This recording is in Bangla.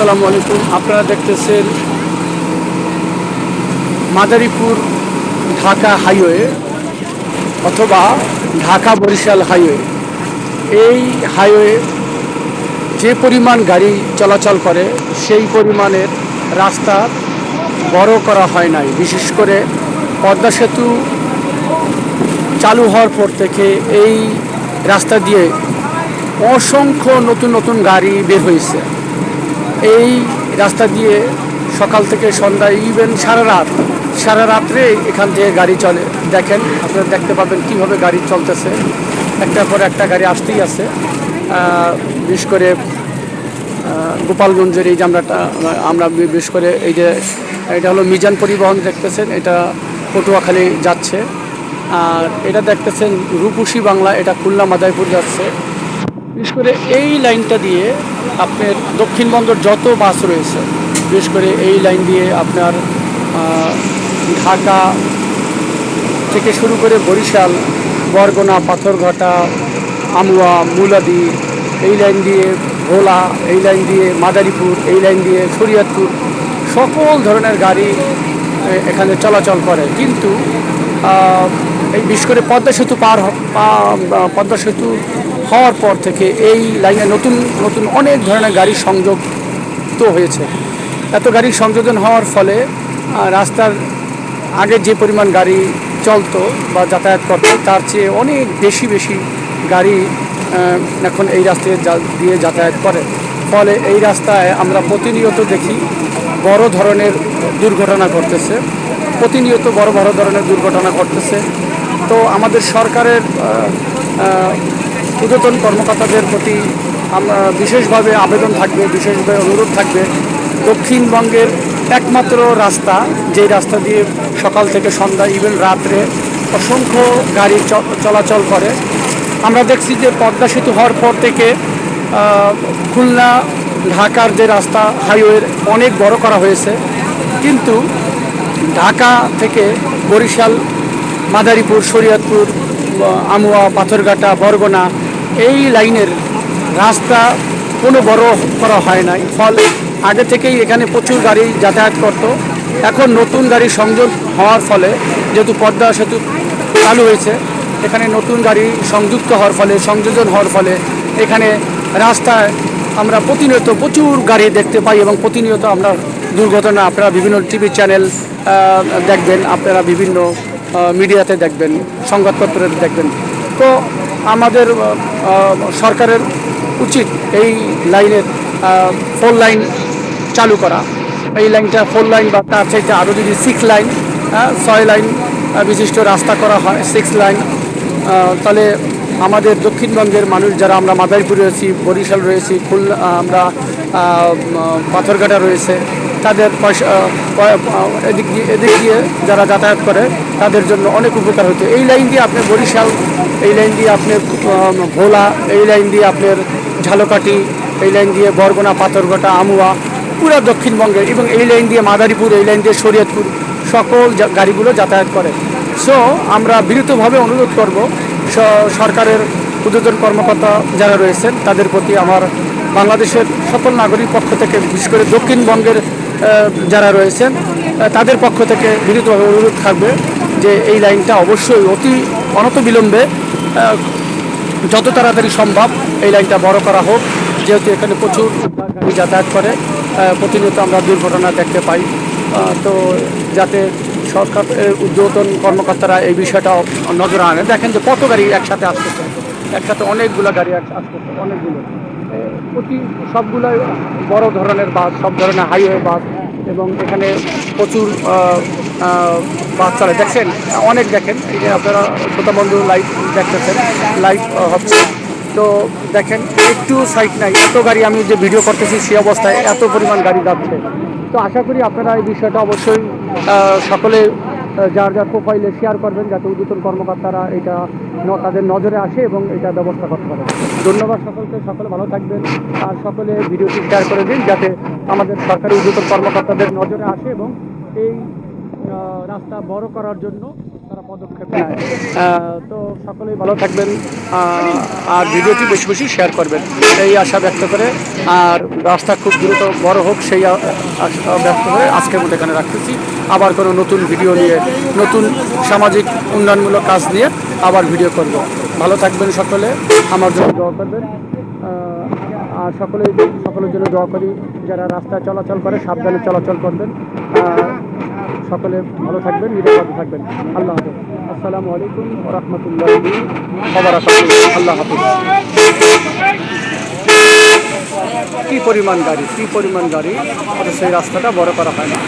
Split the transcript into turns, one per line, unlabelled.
আসসালামু আলাইকুম। আপনারা দেখতেছেন মাদারীপুর ঢাকা হাইওয়ে অথবা ঢাকা বরিশাল হাইওয়ে। এই হাইওয়ে যে পরিমাণ গাড়ি চলাচল করে, সেই পরিমাণের রাস্তা বড় করা হয় নাই। বিশেষ করে পদ্মা সেতু চালু হওয়ার পর থেকে এই রাস্তা দিয়ে অসংখ্য নতুন নতুন গাড়ি বের হয়েছে। এই রাস্তা দিয়ে সকাল থেকে সন্ধ্যা ইভেন সারা রাত, সারা রাত্রে এখান থেকে গাড়ি চলে। দেখেন, আপনারা দেখতে পাবেন কীভাবে গাড়ি চলতেছে। একটার পর একটা গাড়ি আসতেই আছে। বিশেষ করে গোপালগঞ্জের এই যে আমরাটা আমরা বিশেষ করে এই যে, এটা হলো মিজান পরিবহন দেখতেছেন, এটা পটুয়াখালী যাচ্ছে। আর এটা দেখতেছেন রূপসী বাংলা, এটা খুলনা মাদাইপুর যাচ্ছে। বিশেষ করে এই লাইনটা দিয়ে আপনার দক্ষিণবঙ্গের যত বাস রয়েছে, বিশেষ করে এই লাইন দিয়ে আপনার ঢাকা থেকে শুরু করে বরিশাল, বরগুনা, পাথরঘাটা, আমুয়া, মুলাদি, এই লাইন দিয়ে ভোলা, এই লাইন দিয়ে মাদারীপুর, এই লাইন দিয়ে শরীয়তপুর, সকল ধরনের গাড়ি এখানে চলাচল করে। কিন্তু এই বিশেষ করে পদ্মা সেতু পার পদ্মা সেতু হওয়ার পর থেকে এই লাইনে নতুন নতুন অনেক ধরনের গাড়ি সংযুক্ত হয়েছে। এত গাড়ি সংযোজন হওয়ার ফলে রাস্তার আগে যে পরিমাণ গাড়ি চলতো বা যাতায়াত করতো, তার চেয়ে অনেক বেশি বেশি গাড়ি এখন এই রাস্তায় দিয়ে যাতায়াত করে। ফলে এই রাস্তায় আমরা প্রতিনিয়ত দেখি বড় ধরনের দুর্ঘটনা ঘটতেছে। প্রতিনিয়ত বড় বড় ধরনের দুর্ঘটনা ঘটতেছে। তো আমাদের সরকারের আহ, কর্মকর্তাদের প্রতি আমরা বিশেষভাবে আবেদন থাকবে বিশেষভাবে অনুরোধ থাকবে। দক্ষিণবঙ্গের একমাত্র রাস্তা যেই রাস্তা দিয়ে সকাল থেকে সন্ধ্যা ইভেন রাত্রে অসংখ্য গাড়ি চলাচল করে। আমরা দেখছি যে পদ্মা সেতু হওয়ার পর থেকে খুলনা ঢাকার যে রাস্তা হাইওয়ের অনেক বড় করা হয়েছে। কিন্তু ঢাকা থেকে বরিশাল মাদারীপুর, শরীয়তপুর, আমুয়া, পাথরঘাটা, বরগুনা, এই লাইনের রাস্তা কোনো বড় করা হয় নাই। ফলে আগে থেকেই এখানে প্রচুর গাড়ি যাতায়াত করত। এখন নতুন গাড়ি সংযোগ হওয়ার ফলে যেহেতু পদ্মা সেতু চালু হয়েছে, এখানে নতুন গাড়ি সংযুক্ত হওয়ার ফলে, সংযোজন হওয়ার ফলে এখানে রাস্তায় আমরা প্রতিনিয়ত প্রচুর গাড়ি দেখতে পাই এবং প্রতিনিয়ত আমরা দুর্ঘটনা, আপনারা বিভিন্ন টিভি চ্যানেল দেখবেন, আপনারা বিভিন্ন মিডিয়াতে দেখবেন, সংবাদপত্রে দেখবেন। তো আমাদের সরকারের উচিত এই লাইনের ফোর লাইন চালু করা। এই লাইনটা ফোর লাইন বা তার চাইতে আরও যদি সিক্স লাইন ছয় লাইন বিশিষ্ট রাস্তা করা হয় সিক্স লাইন তাহলে আমাদের দক্ষিণবঙ্গের মানুষ যারা আমরা মাদারীপুর রয়েছি, বরিশাল রয়েছি, খুলনা, আমরা পাথরঘাটা রয়েছে তাদের পয়সা এদিক দিয়ে এদিক দিয়ে যারা যাতায়াত করে তাদের জন্য অনেক উপকার হতো। এই লাইন দিয়ে আপনি বরিশাল এই লাইন দিয়ে আপনার আহ, ভোলা এই লাইন দিয়ে আপনার ঝালকাঠি এই লাইন দিয়ে বরগুনা পাথরঘাটা আমুয়া পুরো দক্ষিণবঙ্গে এবং এই লাইন দিয়ে মাদারীপুর এই লাইন দিয়ে শরীয়তপুর সকল গাড়িগুলো যাতায়াত করে। সো আমরা বিরতভাবে অনুরোধ করব সরকারের ঊর্ধ্বতন কর্মকর্তা যারা রয়েছেন তাদের প্রতি আমার বাংলাদেশের সকল নাগরিক পক্ষ থেকে বিশেষ করে দক্ষিণবঙ্গের যারা রয়েছেন তাদের পক্ষ থেকে বিরতভাবে অনুরোধ থাকবে যে এই লাইনটা অবশ্যই অতি অনত বিলম্বে যত তাড়াতাড়ি সম্ভব এই লাইনটা বড় করা হোক। যেহেতু এখানে প্রচুর গাড়ি যাতায়াত করে প্রতিনিয়ত আমরা দুর্ঘটনা দেখতে পাই। তো যাতে সরকার উদ্যোতন কর্মকর্তারা এই বিষয়টা নজর আনে দেখেন যে কত গাড়ি একসাথে আসতেছে। একসাথে অনেকগুলো গাড়ি আসতেছে, অনেকগুলো। প্রতি সবগুলোই বড় ধরনের বাস, সব ধরনের হাইওয়ে বাস এবং এখানে প্রচুর চলে দেখছেন, অনেক দেখেন, এই যে আপনারা শ্রোতা বন্ধু লাইট দেখতেছেন লাইট হচ্ছে। তো দেখেন, একটু সাইট নাই, এত গাড়ি আমি যে ভিডিও করতেছি সেই অবস্থায় এত পরিমাণ গাড়ি যাচ্ছে। তো আশা করি আপনারা এই বিষয়টা অবশ্যই সকলে যার যার প্রোফাইলে শেয়ার করবেন, যাতে উদ্যতন কর্মকর্তারা এটা তাদের নজরে আসে এবং এটা ব্যবস্থা করতে পারে। ধন্যবাদ সকলকে, সকলে ভালো থাকবেন, আর সকলে ভিডিওটি শেয়ার করে দিন, যাতে আমাদের সরকারি উদ্যতন কর্মকর্তাদের নজরে আসে এবং এই রাস্তা বড় করার জন্য তারা পদক্ষেপ নেয়। তো সকলেই ভালো থাকবেন আর ভিডিওটি বেশি বেশি শেয়ার করবেন। এই আশা ব্যক্ত করে, আর রাস্তা খুব দ্রুত বড় হোক, সেই ব্যক্ত করে আজকের মতো এখানে রাখতেছি। আবার কোনো নতুন ভিডিও নিয়ে, নতুন সামাজিক উন্নয়নমূলক কাজ নিয়ে আবার ভিডিও করব। ভালো থাকবেন সকলে, আমার জন্য দোয়া করবেন। আর সকলে সকলের জন্য দোয়া করি, যারা রাস্তায় চলাচল করে, সাবধানে চলাচল করবেন। সকলে ভালো থাকবেন, নিরাপদ থাকবেন। আল্লাহ হাফিজ। আসসালামু আলাইকুম রহমতুল্লাহ আল্লাহ হাফিজ। কি পরিমাণ গাড়ি, কি পরিমাণ গাড়ি সেই রাস্তাটা বড় করা হয় না।